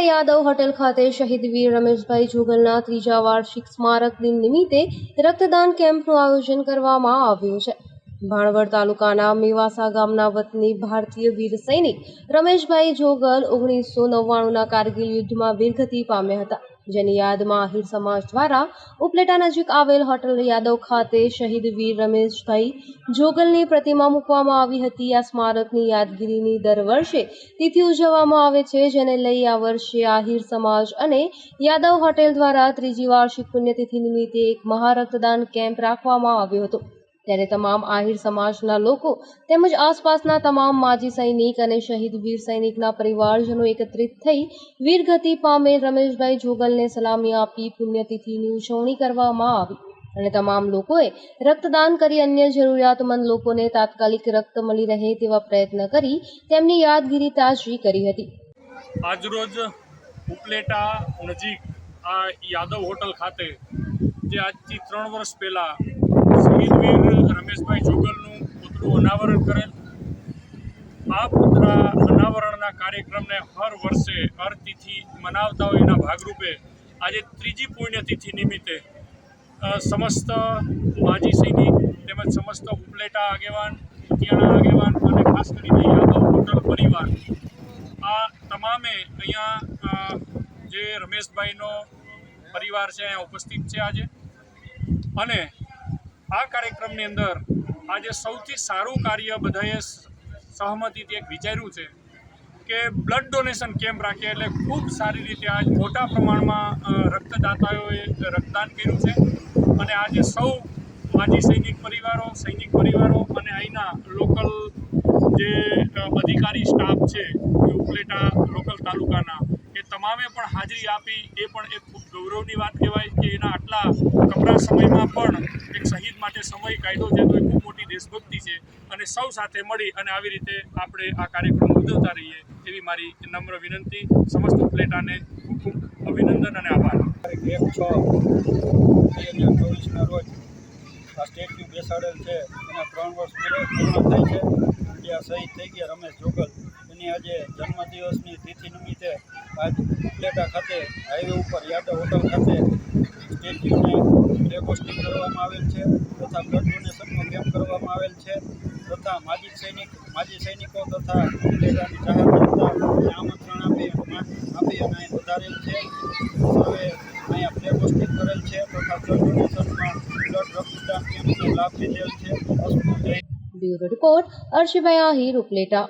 Yadav hotel ખાતે શહીદ વીર રમેશભાઈ જોગલના ત્રીજા વાર્ષિક સ્મારક દિન નિમિત્તે રક્તદાન કેમ્પનું આયોજન કરવામાં આવ્યું છે. ભાણવડ તાલુકાના મેવાસા ગામના વતની ભારતીય વીર સૈનિક રમેશભાઈ જોગલ ઓગણીસો નવ્વાણુંના કારગિલ યુદ્ધમાં વીરગતિ પામ્યા હતા. જેની યાદમાં આહિર સમાજ દ્વારા ઉપલેટા નજીક આવેલ હોટલ યાદવ ખાતે શહીદ વીર રમેશભાઈ જોગલની પ્રતિમા મૂકવામાં આવી હતી. આ સ્મારકની યાદગીરીની દર વર્ષે તિથિ ઉજવવામાં આવે છે, જેને લઈ આ વર્ષે આહિર સમાજ અને યાદવ હોટેલ દ્વારા ત્રીજી વાર્ષિક પુણ્યતિથિ નિમિત્તે એક મહારક્તદાન કેમ્પ રાખવામાં આવ્યો હતો. ત્યારે તમામ આહિર સમાજના લોકો તેમજ આસપાસના તમામ માજી સૈનિક અને શહીદ વીર સૈનિકના પરિવારજનો એકત્રિત થઈ વીરગતિ પામેલ રમેશભાઈ જોગલને સલામી આપી પુણ્યતિથિની ઉજવણી કરવામાં આવી. અને તમામ લોકોએ રક્તદાન કરી અન્ય જરૂરિયાતમંદ લોકોને તાત્કાલિક રક્ત મળી રહે તેવા પ્રયત્ન કરી તેમની યાદગીરી તાજી કરી હતી. આજરોજ ઉપલેટા નજીક આ યાદવ હોટલ ખાતે, જે આજથી ત્રણ વર્ષ પહેલાં શહીદ વીર રમેશભાઈ જોગલનું પુતળું અનાવરણ કરેલ. આ પુતળા અનાવરણના કાર્યક્રમને હર વર્ષે હર તિથિ મનાવતા હોય એના ભાગરૂપે આજે ત્રીજી પુણ્યતિથિ નિમિત્તે સમસ્ત માજી સૈનિક તેમજ સમસ્ત ઉપલેટા આગેવાન, ઉતિયાણા આગેવાન અને ખાસ કરીને યાદવ હોટલ પરિવાર, આ તમામે અહીંયા જે રમેશભાઈનો પરિવાર છે, અહીંયા ઉપસ્થિત છે આજે. અને આ કાર્યક્રમની અંદર આજે સૌથી સારું કાર્ય બધાએ સહમતિથી એક વિચાર્યું છે કે બ્લડ ડોનેશન કેમ્પ રાખીએ એટલે ખૂબ સારી રીતે આજ મોટા પ્રમાણમાં રક્તદાતાઓએ રક્તદાન કર્યું છે અને આજે સૌ માજી સૈનિક પરિવારો સૈનિક પરિવારો અને અહીંના લોકલ જે અધિકારી સ્ટાફ છે, ઉપલેટા લોકલ તાલુકાના, એ તમામે પણ હાજરી આપી, એ પણ એક ખૂબ ગૌરવની વાત કહેવાય કે એના આટલા કપરા સમયમાં પણ એક શહીદ સમય કાયદો છે તો એ ખૂબ મોટી દેશભક્તિ છે અને સૌ સાથે મળી અને આવી રીતે આપણે આ કાર્યક્રમ ઉજવતા રહીએ એવી મારી નમ્ર વિનંતી. સમસ્ત ઉપલેટાને ખૂબ ખૂબ અભિનંદન અને આભાર. એક છ બે ચોવીસના રોજ આ સ્ટેચ્યુ બેસાડેલ છે, એના ત્રણ વર્ષ પૂર્ણ થાય છે. જે આ શહીદ થઈ ગયા રમેશ જોગલ, એની આજે જન્મદિવસની તિથિ નિમિત્તે આજ ઉપલેટા ખાતે હાઈવે ઉપર યાદવ હોટલ ખાતે સ્ટેચ્યુને ડેકોસ્ટિંગ કરવામાં આવેલ છે. તથા બ્લડ ડોનેશનનો કેમ્પ કરવામાં આવેલ છે? તથા માજી સૈનિક, માજી સૈનિકો તથા જાહેર જનતાને આમંત્રણ આપી આપી અને અહીં વધારેલ છે. હવે અહીંયા પ્લે પોસ્ટિંગ કરેલ છે તથા બ્લડ ડોનેશનમાં બ્લડ રક્તદાન કેમ્પનો લાભ લીધેલ છે. Bureau report Arshibhai Ahir Upleta.